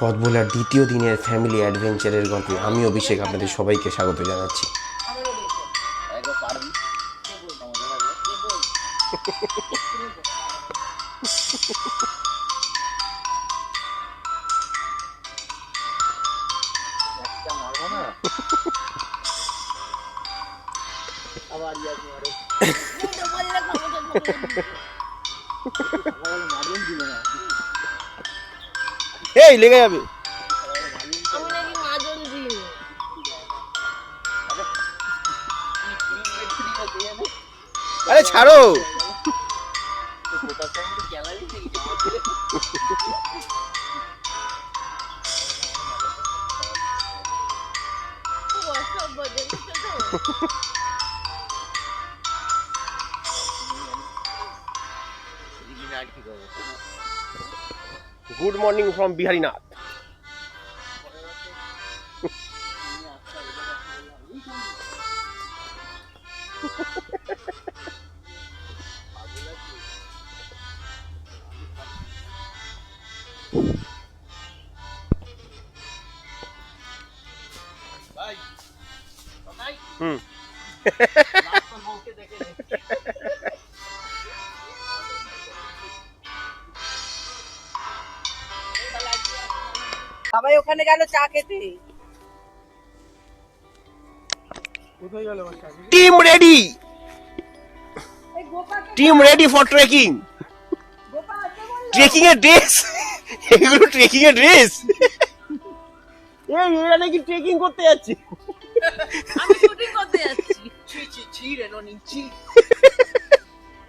পথভোলার দ্বিতীয় দিনের ফ্যামিলি অ্যাডভেঞ্চারের গল্পে আমি অভিষেক আপনাদের সবাইকে স্বাগত জানাচ্ছি। এই লেগে যাবে আমি নাকি মাজন দিন আরে ছাড়ো কোথার সঙ্গে gallery good morning from Biharinath ওখানে গেল চা খেতে। Team ready team ready for trekking trekking এর ড্রেস এগুলো ট্রেকিং এর ড্রেস এই এরা নাকি ট্রেকিং করতে যাচ্ছে। আমি শুটিং করতে যাচ্ছি। ছি ছি ছি রে ননি ছি।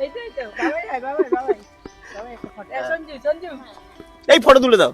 এই তো বাবাই বাবাই বাবাই। বাবাই একটা ফটো। এ, সঞ্জু সঞ্জু। এই ফটো তুলে দাও।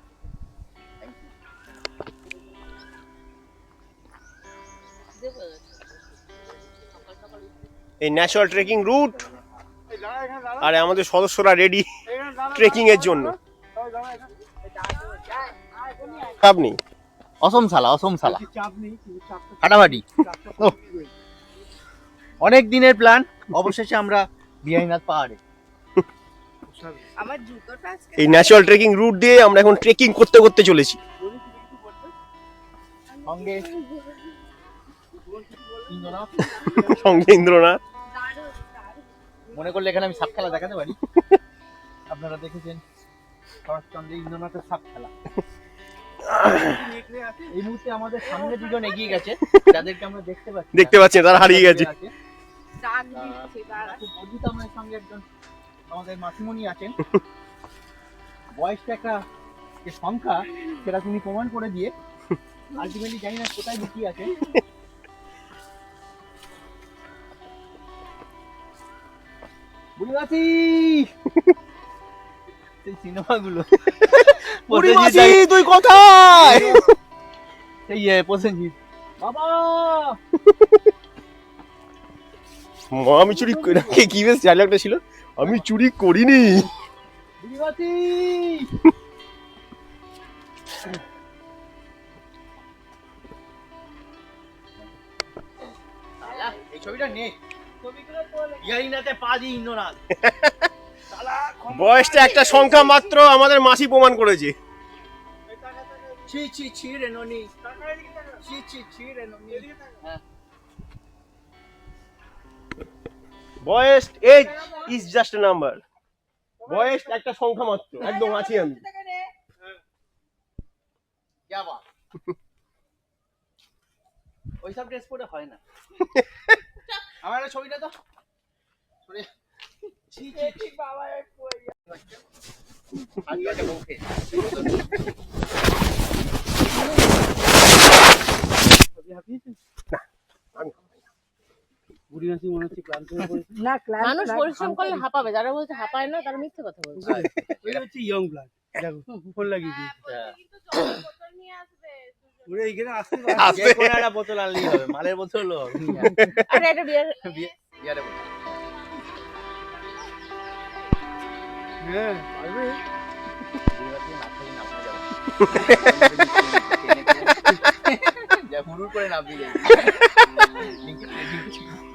এই ন্যাচারাল ট্রেকিং রুট আর আমাদের সদস্যরা রেডি ট্রেকিং এর জন্য। আপনি অসম শালা অসম ফাটাফাটি ও অনেক দিনের প্ল্যান অবশেষে আমরা বিহাইনাথ পাহাড়ে। এই ন্যাচারাল ট্রেকিং রুট দিয়ে আমরা এখন ট্রেকিং করতে করতে চলেছি। সঙ্গে। সঙ্গে ইন্দ্রনাথ। মনে করলে এখানে আমি সাপ খেলা দেখাতে পারি। আপনারা দেখেছেন শরৎচন্দ্র ইন্দ্রনাথের সাপ খেলা এই মুহূর্তে আমাদের সামনে দুজন এগিয়ে গেছে যাদেরকে আমরা দেখতে পাচ্ছি দেখতে পাচ্ছেন তারা হারিয়ে গেছে। অদ্ভুত আমার সঙ্গে একজন আমাদের মাসিমণি আছেন। বয়সটা একটা যে সংখ্যা সেটা তিনি প্রমাণ করে দিয়ে আলটিমেটলি জানি না কোথায় লুকিয়ে আছে বুড়িমাসি সেই সিনেমাগুলো। বুড়িমাসি তুই কোথায়? সেই এ, প্রসেনজিৎ। বাবা! মা, আমি চুরি করি। কি বেশ ডায়লগটা ছিল? আমি চুরি করিনি। বুড়িমাসি এই ছবিটা নে। বয়সটা একটা সংখ্যা মাত্র আমাদের মাসি প্রমাণ করেছে। ছি ছি ছি রে নোনি। ছি বয়স এজ ইজ জাস্ট নাম্বার বয়স একটা সংখ্যা মাত্র একদম আছি আমি। ওইসব ড্রেস পরে হয় না। আমার একটা ছবিটা তো। মনে হয়ে মানুষ পরিশ্রম করলে হাঁপাবে যারা বলছে হাঁপায় না তারা মিথ্যে কথা বলছে। ইয়ং ব্লাড দেখো ফোন লাগিয়ে দিই পুরো এইখানে আসতে আসতে যে একটা বোতল আনলেই হবে মালের বোতল হলো আরে একটা বিয়ার বিয়ারে বোতল। হ্যাঁ পারবে।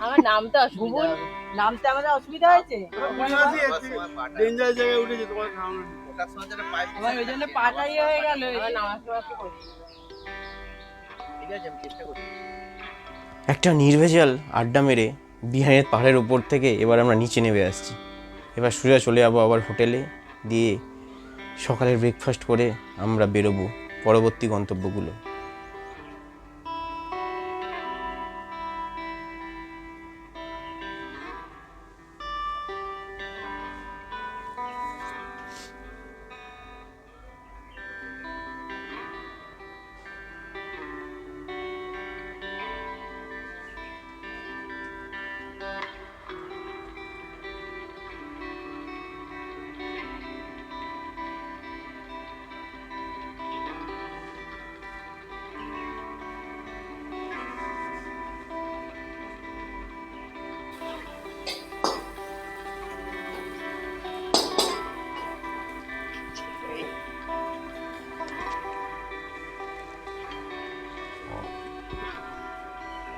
আমার নামটা হবে। নামতে আমাদের অসুবিধা হয়েছে? ডেঞ্জার জায়গায় উঠেছে তোমার সামনে আমার ওই জন্য পাটা ইয়ে হয়ে গেল। আমার একটা নির্ভেজাল আড্ডা মেরে বিহারের পাহাড়ের উপর থেকে এবার আমরা নিচে নেমে আসছি। এবার সোজা চলে যাব আবার হোটেলে দিয়ে সকালের ব্রেকফাস্ট করে আমরা বেরোবো পরবর্তী গন্তব্যগুলো।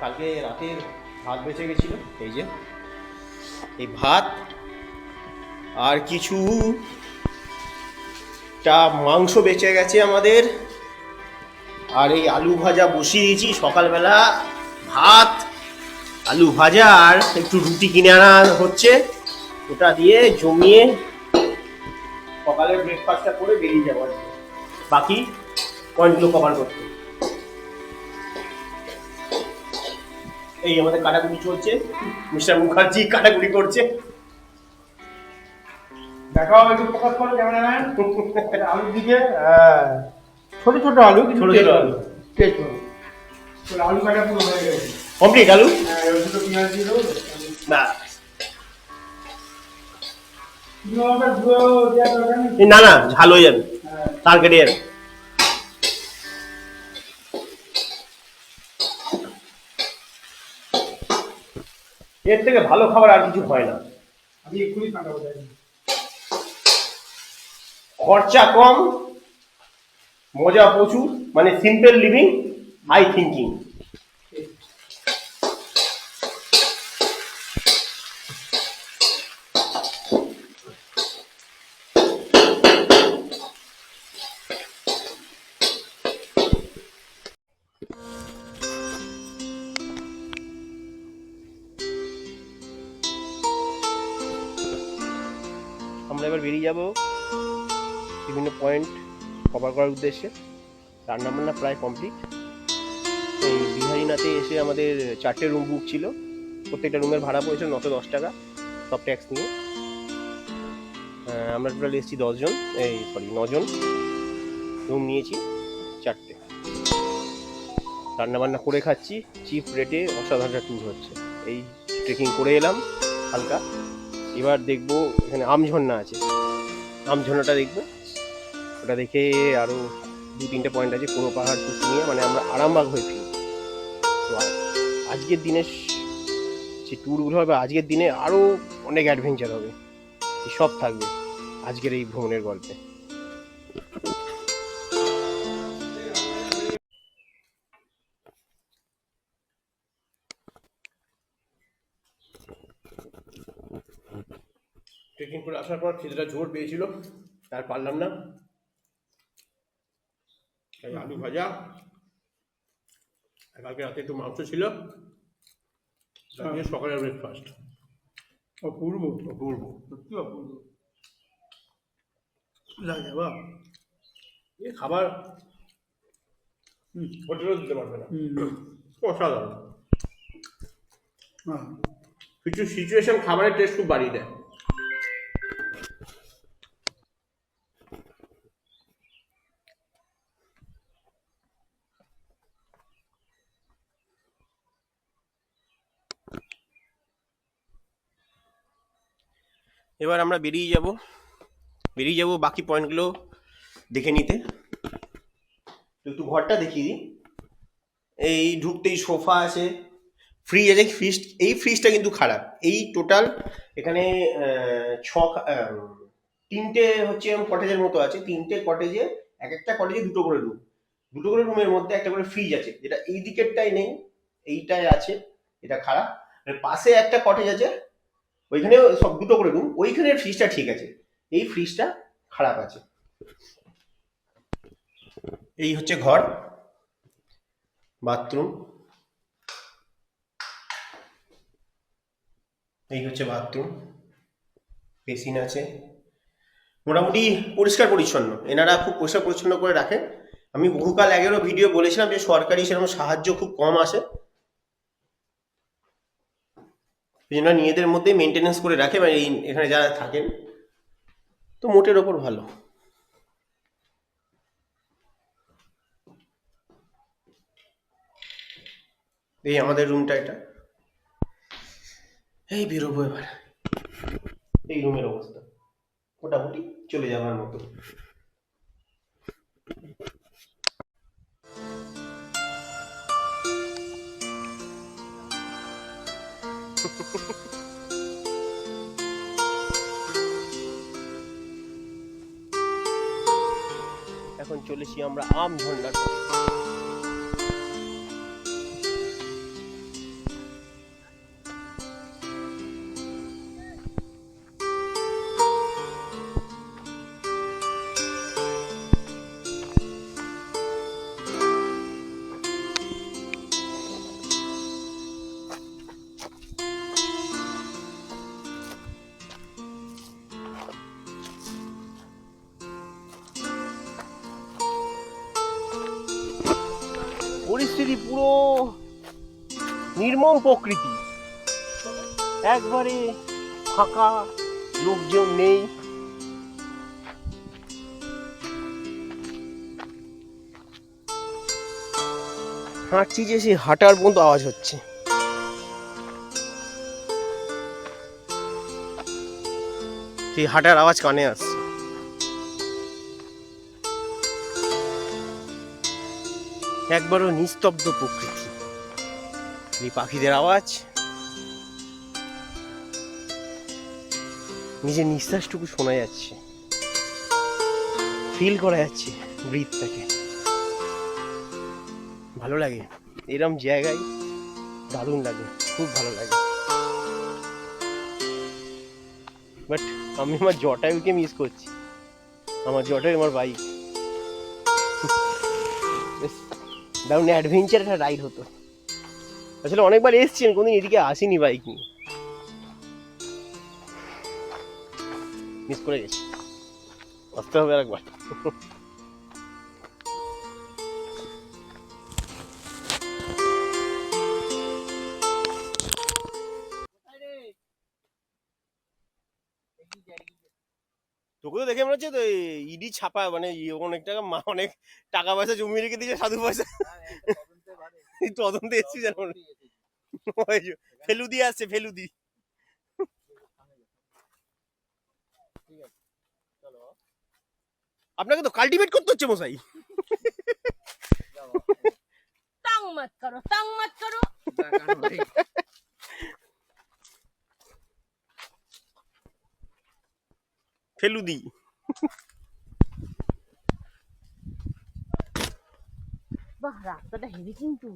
কালকে রাতে ভাত বেঁচে গেছিল, এই যে। এই ভাত আর কিছু টা মাংস বেঁচে গেছে আমাদের। আর এই আলু ভাজা বসিয়ে দিয়েছি সকালবেলা। ভাত, আলু ভাজা আর একটু রুটি কিনে আনা হচ্ছে। ওটা দিয়ে জমিয়ে সকালের ব্রেকফাস্টটা করে বেরিয়ে যাব বাকি পয়েন্টগুলো কভার করতে। এই আমাদের কাটাকুটি চলছে। মিস্টার মুখার্জি কাটাকুটি করছে। দেখা একটু ফোকাস করো ক্যামেরাম্যান আলুর দিকে ছোট ছোট আলু ছোট ছোট আলু। আলু কাটা পুরো হয়ে গেছে। কমপ্লিট আলু? হ্যাঁ পেঁয়াজ দিয়ে দেবো। না। না না ঝাল হয়ে যাবে। হ্যাঁ, তার কেটে যাবে। এর থেকে ভালো খাবার আর কিছু হয় না। খরচা কম মজা প্রচুর মানে সিম্পল লিভিং হাই থিঙ্কিং যাব। বিভিন্ন পয়েন্ট কভার করার উদ্দেশ্যে। রান্না বান্না প্রায় কমপ্লিট এই বিহারিনাতে এসে আমাদের চারটে রুম বুক ছিল। প্রত্যেকটা রুমের ভাড়া পড়েছিল নশো দশ টাকা, সব ট্যাক্স নিয়ে। আমরা টোটাল এসেছি দশজন। এই সরি নজন। রুম নিয়েছি চারটে। রান্না বান্না করে খাচ্ছি। চিপ রেটে অসাধারণ ট্যুর হচ্ছে। এই ট্রেকিং করে এলাম হালকা। এবার দেখব এখানে আমঝর্ণা আছে। আমঝর্ণাটা দেখব। ওটা দেখে আরও দু তিনটে পয়েন্ট আছে কোনো পাহাড় নিয়ে মানে আমরা আরামবাগ হয়ে ফিরি তো আজকের দিনে যে ট্যুরগুলো হবে, আজকের দিনে আরও অনেক অ্যাডভেঞ্চার হবে। সব থাকবে আজকের এই ভ্রমণের গল্পে। আসার পর খিদেটা জোর পেয়েছিল আর পারলাম না। আলু ভাজা। কালকে রাতে একটু মাংস ছিল। সকালের ব্রেকফাস্ট অপূর্ব। অপূর্ব। সত্যি অপূর্ব। লাগে বাহ এই খাবার হোটেলও দিতে পারবে না। অসাধারণ। হ্যাঁ। কিছু সিচুয়েশন খাবারের টেস্ট খুব বাড়িয়ে দেয়। এবার আমরা বেরিয়ে যাব। বেরিয়ে যাব বাকি পয়েন্টগুলো দেখে নিতে। একটু ঘরটা দেখিয়ে দিই। এই ঢুকতেই সোফা আছে। ফ্রিজ আছে ফ্রিজ এই ফ্রিজটা কিন্তু খারাপ। এই টোটাল এখানে ছ তিনটে হচ্ছে কটেজের মতো আছে। তিনটে কটেজে এক একটা কটেজে দুটো করে রুম দুটো করে রুমের মধ্যে একটা করে ফ্রিজ আছে। যেটা এই দিকেরটাই নেই, এইটাই আছে। এটা খারাপ। পাশে একটা কটেজ আছে। ওইখানে সব দুটো করে রুম ওইখানের ফ্রিজটা ঠিক আছে। এই ফ্রিজটা খারাপ আছে। এই হচ্ছে ঘর, বাথরুম, এই হচ্ছে বাথরুম, বেসিন আছে। মোটামুটি পরিষ্কার পরিচ্ছন্ন। এনারা খুব পরিষ্কার পরিচ্ছন্ন করে রাখেন আমি বহুকাল আগেরও ভিডিও বলেছিলাম যে সরকারি সেরকম সাহায্য খুব কম আসে। এই জন্য নিজেদের মধ্যে মেনটেনেন্স করে রাখে মানে এখানে যারা থাকেন, তো মোটের ওপর ভালো। এই আমাদের রুমটা এটা। এই বেরোবো এবার। এই রুমের অবস্থা। মোটামুটি চলে যাওয়ার মতো। এখন চলেছি আমরা আম ঝন্ডার নির্মম প্রকৃতি। একবারে ফাঁকা, লোকজন নেই। হাঁটছি যে সেই হাঁটার পর্যন্ত আওয়াজ হচ্ছে। সেই হাঁটার আওয়াজ কানে আসছে। একবারও নিস্তব্ধ প্রকৃতি। এই পাখিদের আওয়াজ? নিজের নিঃশ্বাসটুকু শোনা যাচ্ছে। ফিল করা যাচ্ছে ব্রিথটাকে ভালো লাগে। এরম জায়গায় দারুণ লাগে। খুব ভালো লাগে। বাট আমি আমার জটায়ুকে মিস করছি। আমার জটায়ু, আমার বাইক দারুণ অ্যাডভেঞ্চার একটা রাইড হতো। আসলে অনেকবার এসছি আমি কোনদিন এদিকে আসিনি বাইক নিয়ে। মিস করে গেছি। আসতে হবে একবার তোকে তো দেখে মনে হচ্ছে তো ইডি ছাপা মানে ইয়ে অনেক টাকা, মা অনেক টাকা পয়সা জমিয়ে রেখে দিয়েছে সাধু পয়সা। এই তদন্তে এসছি যেন ফেলুদি আসছে ফেলুদি। আপনাকে তো কাল্টিভেট করতে হচ্ছে মশাই। টাং মত করো টাং মত করো। ফেলুদি। বাহ রাস্তাটা হেভি কিন্তু।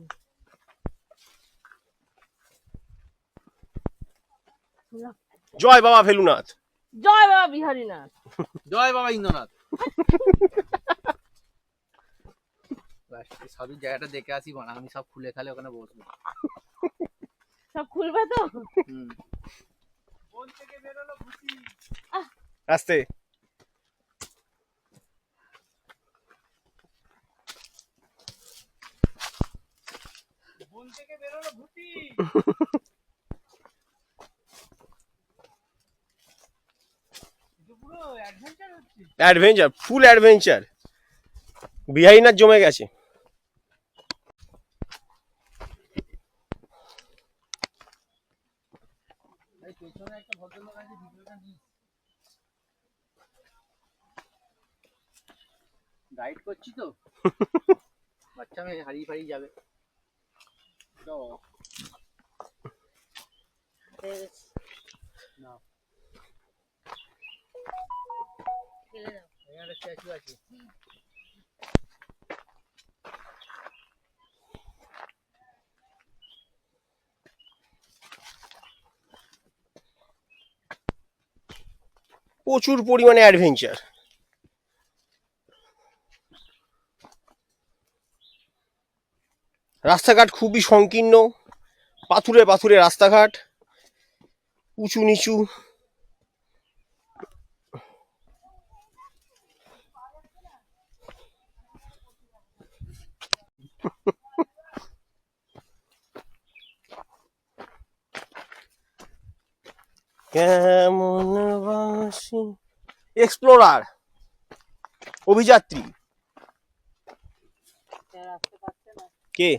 জয় বাবা ফেলুনাথ জয় বাবা বিহারীনাথ। জয় বাবা ইন্দ্রনাথ। ব্যাস, সবই জায়গাটা দেখে আসি বানা আমি সব খুলে খালে ওখানে বসবো। সব খুলবে তো? হুম। আসতে। অ্যাডভেঞ্চার ফুল অ্যাডভেঞ্চার বিহাইনাথ জমে গেছে। গাইড করছি তো। বাচ্চা মেয়ে হারিয়ে ফারিয়ে যাবে। প্রচুর পরিমাণে অ্যাডভেঞ্চার রাস্তাঘাট খুবই সংকীর্ণ পাথুরে পাথুরে রাস্তাঘাট। উঁচু নিচু কেমন বাসি? এক্সপ্লোরার অভিযাত্রী। কে?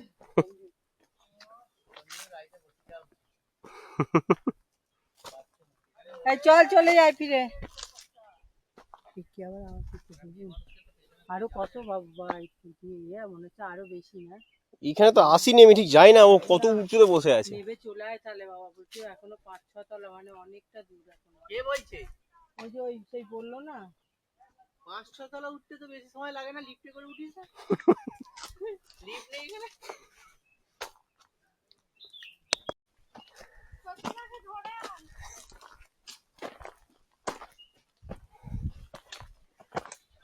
চল চলে যাই ফিরে। কি আবার আরও কত ইয়ে মনে হচ্ছে আরও বেশি না? এখানে তো আসিনি আমি ঠিক যাই না ও কত উঁচুতে বসে আছে। নেবে চলে আয় তাহলে বাবা বলছি এখনও পাঁচ ছ তলা মানে অনেকটা দূর এখনও। কে বলছে? ওই যে ওই সেই বলল না? পাঁচ ছ তলা উঠতে তো বেশি সময় লাগে না লিফটে করে উঠিস না? লিফট নেই এখানে?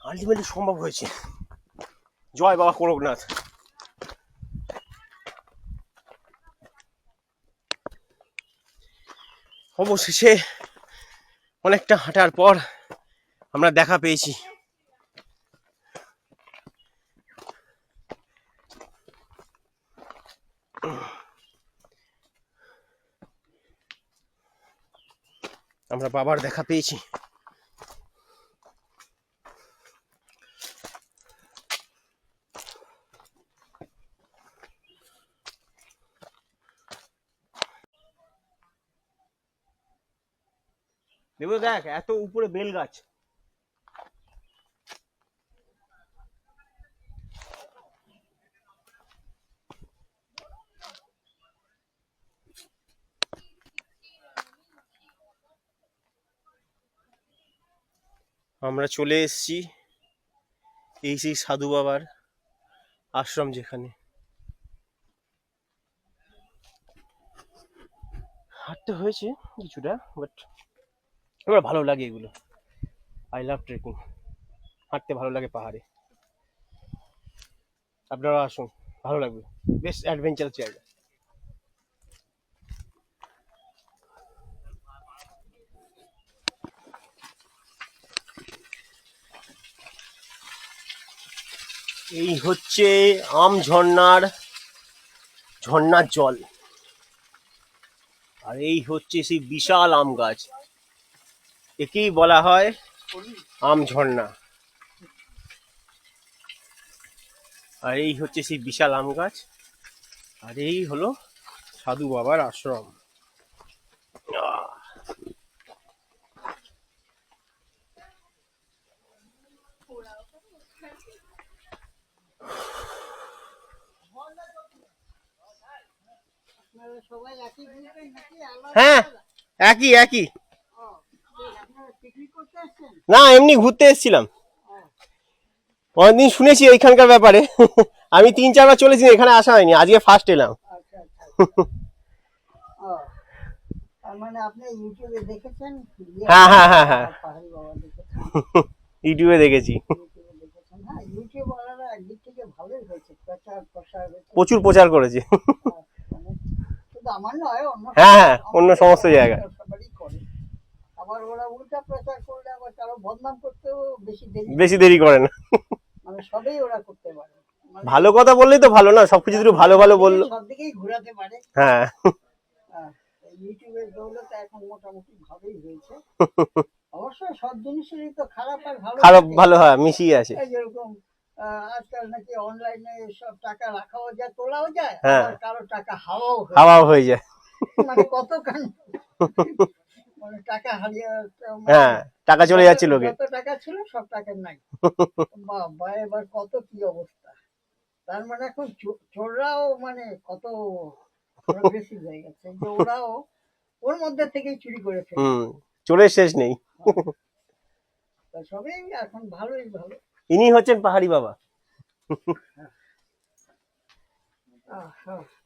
আলটিমেটলি সম্ভব হয়েছে। জয় বাবা কোরকনাথ। অবশেষে অনেকটা হাঁটার পর আমরা দেখা পেয়েছি। আমরা বাবার দেখা পেয়েছি দেবো দেখ, এত উপরে বেল গাছ। আমরা চলে এসেছি এই সেই সাধু বাবার আশ্রম যেখানে। হাঁটতে হয়েছে কিছুটা বাট আমার ভালো লাগে এগুলো। আই লাভ ট্রেকিং হাঁটতে ভালো লাগে পাহাড়ে। আপনারা আসুন, ভালো লাগবে। বেশ অ্যাডভেঞ্চার জায়গা। এই হচ্ছে আম ঝর্ণার ঝর্ণার জল। আর এই হচ্ছে সেই বিশাল আম গাছ। একেই বলা হয় আম ঝর্ণা। আর এই হচ্ছে সেই বিশাল আম গাছ। আর এই হলো সাধু বাবার আশ্রম। হ্যাঁ একই একই আপনারা পিকনিক করতে আসছেন না এমনি ঘুরতে এসেছিলাম। অনেকদিন শুনেছি এইখানকার ব্যাপারে। আমি তিন চারবার চলেছি এখানে আসা হয়নি আজকে ফার্স্ট এলাম। হ্যাঁ, হ্যাঁ, হ্যাঁ, হ্যাঁ। ইউটিউবে দেখেছি। হ্যাঁ প্রচার প্রচুর করেছি। নয় অন্য হ্যাঁ, হ্যাঁ, অন্য সমস্ত জায়গায়। সবারই করে আবার ওরা উল্টা প্রচার করলে আবার কারও বদনাম করতেও বেশি দেরি বেশি দেরি করে না মানে সবই ওরা করতে পারে। মানে ভালো কথা বললেই তো ভালো না সবকিছু একটু ভালো ভালো বলল। সব দিকেই ঘোরাতে পারে। হ্যাঁ। হ্যাঁ, ইউটিউবের দৌলতে এখন মোটামুটি ভালোই হয়েছে। অবশ্যই সব জিনিসেরই তো খারাপ আর ভালো খারাপ ভালো হয় মিশিয়ে আছে যেরকম আজকাল নাকি অনলাইনে সব টাকা রাখাও যায় তোলাও যায় হ্যাঁ। আবার কারও টাকা হাওয়াও হয়। হাওয়াও হয়ে যায়। মানে কত মানে টাকা হারিয়ে মানে হ্যাঁ টাকা চলে যাচ্ছে লোকে যত টাকা ছিল সব টাকা নাই। বাবা এবার কত কি অবস্থা? তার মানে এখন চোররাও মানে কত বেশি হয়ে গেছে যে ওরাও ওর মধ্যে থেকেই চুরি করেছে হুম চোরের শেষ নেই। সবই এখন ভালোই ভালো। ইনি হচ্ছেন পাহাড়ি বাবা।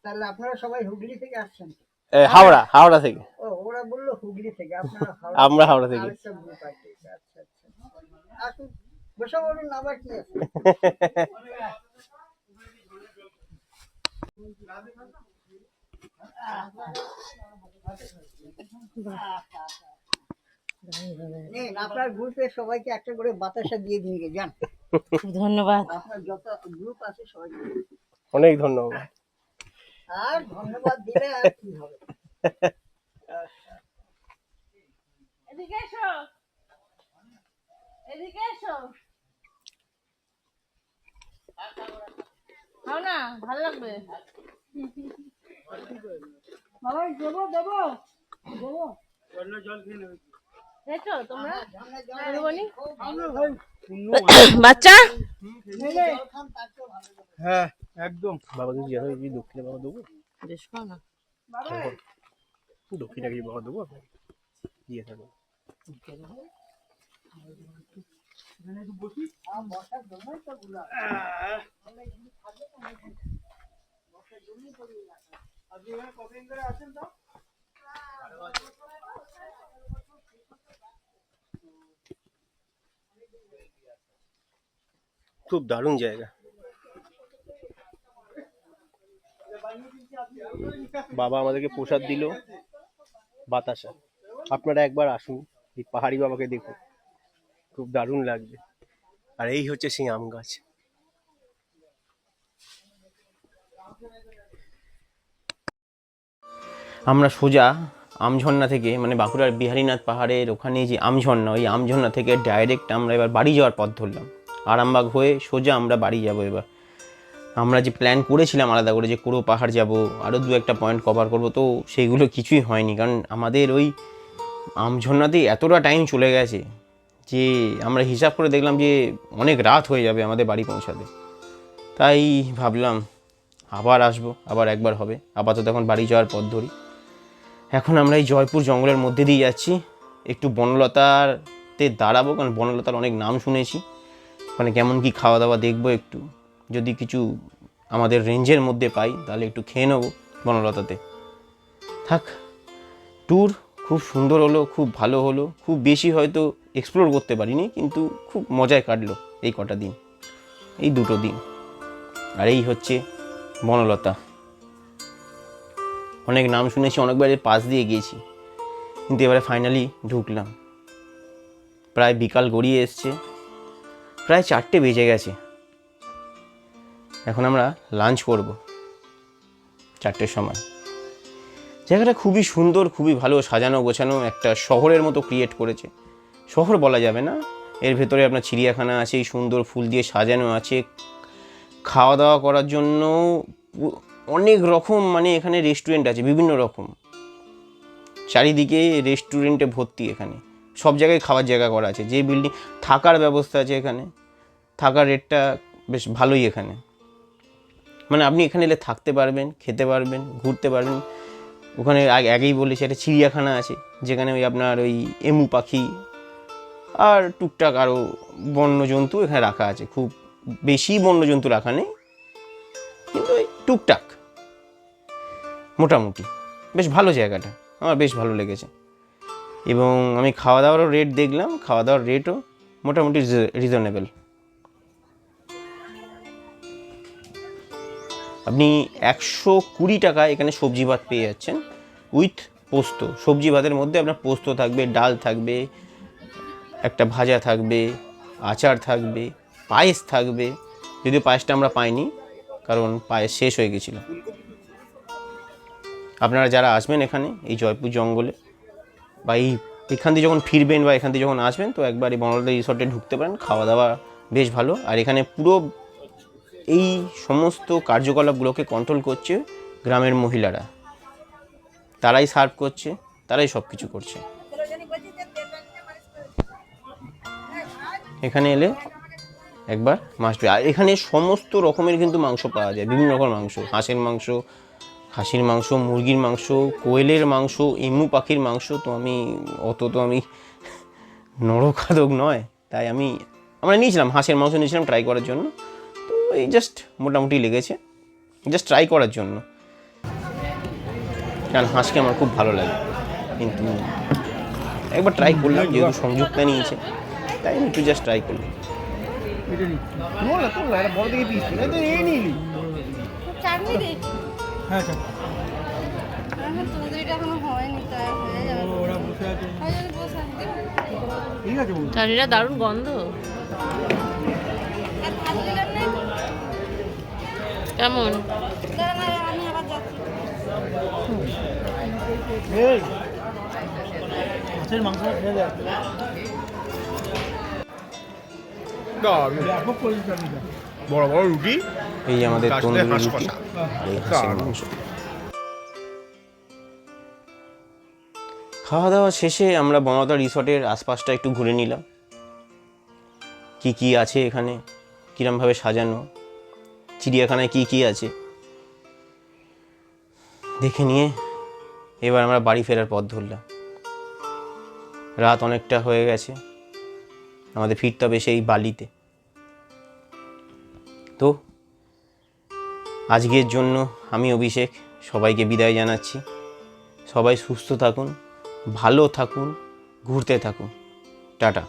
তাহলে আপনারা সবাই হুগলি থেকে আসছেন হাওড়া হাওড়া থেকে। ও ওরা বলল হুগলি থেকে আমরা হাওড়া থেকে। আচ্ছা আচ্ছা। আপনার গ্রুপে সবাইকে একটা করে বাতাসা দিয়ে দিন গে, যান। ধন্যবাদ আপনার যত গ্রুপ আছে সবাইকে। অনেক ধন্যবাদ। আর ধন্যবাদ দিলে আর কি হবে? এদিকে এসো। এদিকে এসো। খাও না ভালো লাগবে। বাবা দেবো দেবো। দেবো। জল মধুবনী খুব বাচ্চা জল। হ্যাঁ একদম। বাবা কিছু জানো দক্ষিণে বাবা দেবো? দক্ষিণে বাবা দেবো। আপনি কতদিন ধরে আছেন তো খুব দারুণ জায়গা। বাবা আমাদেরকে প্রসাদ দিল বাতাসা। আপনারা একবার আসুন, এই পাহাড়ি বাবাকে দেখুন। খুব দারুণ লাগবে। আর এই হচ্ছে সেই আম গাছ। আমরা সোজা আমঝর্ণা থেকে মানে বাঁকুড়ার বিহারীনাথ পাহাড়ের ওখানে যে আমঝর্ণা, ওই আমঝর্ণা থেকে ডাইরেক্ট আমরা এবার বাড়ি যাওয়ার পথ ধরলাম। আরামবাগ হয়ে সোজা আমরা বাড়ি যাব এবার। আমরা যে প্ল্যান করেছিলাম আলাদা করে যে কুড়ো পাহাড় যাব আরও দু একটা পয়েন্ট কভার করব, তো সেইগুলো কিছুই হয়নি। কারণ আমাদের ওই আমঝর্ণাতেই এতটা টাইম চলে গেছে যে আমরা হিসাব করে দেখলাম যে অনেক রাত হয়ে যাবে আমাদের বাড়ি পৌঁছাতে। তাই ভাবলাম আবার আসব, আবার একবার হবে। আপাতত এখন বাড়ি যাওয়ার পথ ধরি। এখন আমরা এই জয়পুর জঙ্গলের মধ্যে দিয়ে যাচ্ছি। একটু বনলতাতে দাঁড়াবো, কারণ বনলতার অনেক নাম শুনেছি। মানে কেমন কি খাওয়া দাওয়া দেখব একটু। যদি কিছু আমাদের রেঞ্জের মধ্যে পাই, তাহলে একটু খেয়ে নেব বনলতাতে। থাক ট্যুর খুব সুন্দর হলো, খুব ভালো হলো। খুব বেশি হয়তো এক্সপ্লোর করতে পারিনি, কিন্তু খুব মজায় কাটলো এই কটা দিন, এই দুটো দিন। আর এই হচ্ছে বনলতা। অনেক নাম শুনেছি, অনেকবার এর পাশ দিয়ে গিয়েছি, কিন্তু এবারে ফাইনালি ঢুকলাম। প্রায় বিকাল গড়িয়ে এসছে। প্রায় চারটে বেজে গেছে। এখন আমরা লাঞ্চ করব চারটের সময়। জায়গাটা খুবই সুন্দর, খুবই ভালো, সাজানো গোছানো, একটা শহরের মতো ক্রিয়েট করেছে। শহর বলা যাবে না, এর ভেতরে আপনার চিড়িয়াখানা আছে সুন্দর ফুল দিয়ে সাজানো আছে। খাওয়া দাওয়া করার জন্য অনেক রকম মানে এখানে রেস্টুরেন্ট আছে, বিভিন্ন রকম। চারিদিকে রেস্টুরেন্টে ভর্তি এখানে। সব জায়গায় খাওয়ার জায়গা করা আছে। যে বিল্ডিং থাকার ব্যবস্থা আছে এখানে, থাকার রেটটা বেশ ভালোই এখানে। মানে আপনি এখানে এলে থাকতে পারবেন, খেতে পারবেন, ঘুরতে পারবেন। ওখানে আগে, আগেই বলেছি, একটা চিড়িয়াখানা আছে, যেখানে ওই আপনার ওই এমু পাখি আর টুকটাক আরও বন্যজন্তু এখানে রাখা আছে। খুব বেশি বন্যজন্তু রাখা নেই, কিন্তু ওই টুকটাক, মোটামুটি। বেশ ভালো জায়গাটা, আমার বেশ ভালো লেগেছে। এবং আমি খাওয়া দাওয়ারও রেট দেখলাম খাওয়া দাওয়ার রেটও মোটামুটি রিজনেবল আপনি একশো কুড়ি টাকা এখানে সবজি ভাত পেয়ে যাচ্ছেন উইথ পোস্ত। সবজি ভাতের মধ্যে আপনার পোস্ত থাকবে, ডাল থাকবে, একটা ভাজা থাকবে, আচার থাকবে, পায়েস থাকবে। যদিও পায়েসটা আমরা পাইনি, কারণ পায়েস শেষ হয়ে গেছিল। আপনারা যারা আসবেন এখানে এই জয়পুর জঙ্গলে বা এই এখান দিয়ে যখন ফিরবেন বা এখান দিয়ে যখন আসবেন, তো একবার এই বনলতা রিসর্টে ঢুকতে পারেন খাওয়া দাওয়া বেশ ভালো। আর এখানে পুরো এই সমস্ত কার্যকলাপগুলোকে কন্ট্রোল করছে গ্রামের মহিলারা। তারাই সার্ভ করছে, তারাই সব কিছু করছে। এখানে এলে একবার মাছ আর এখানে সমস্ত রকমের কিন্তু মাংস পাওয়া যায়, বিভিন্ন রকম মাংস, হাঁসের মাংস খাসির মাংস মুরগির মাংস কোয়েলের মাংস এমু পাখির মাংস তো আমি অত তো আমি নরখাদক নয়। তাই আমি আমরা নিয়েছিলাম হাঁসের মাংস নিয়েছিলাম ট্রাই করার জন্য। তো এই জাস্ট মোটামুটি লেগেছে। জাস্ট ট্রাই করার জন্য। কারণ হাঁসকে আমার খুব ভালো লাগে। কিন্তু একবার ট্রাই করলাম যেহেতু সংযুক্তা নিয়েছে তাই আমি একটু জাস্ট ট্রাই করলাম। বড় থেকে পিস তো এই নিলি। চাটনি দিই হ্যাঁ আচ্ছা হয়ে হয়ে বন্ধু চাটনিটা দারুণ গন্ধ। কেমন? মাছের মাংসটা খেয়ে চাটনিটা বড় বড় রুটি? এই আমাদের তন্দুরি রুটি। আর এই হাঁসের মাংস। খাওয়া দাওয়া শেষে আমরা বনতা রিসর্টের আশপাশটা একটু ঘুরে নিলাম। কি কি আছে এখানে? কিরমভাবে সাজানো? চিড়িয়াখানায় কি কি আছে? দেখে নিয়ে এবার আমরা বাড়ি ফেরার পথ ধরলাম। রাত অনেকটা হয়ে গেছে। আমাদের ফিরতে হবে সেই বালিতে। তো আজকের জন্য আমি অভিষেক সবাইকে বিদায় জানাচ্ছি। সবাই সুস্থ থাকুন, ভালো থাকুন, ঘুরতে থাকুন। টাটা।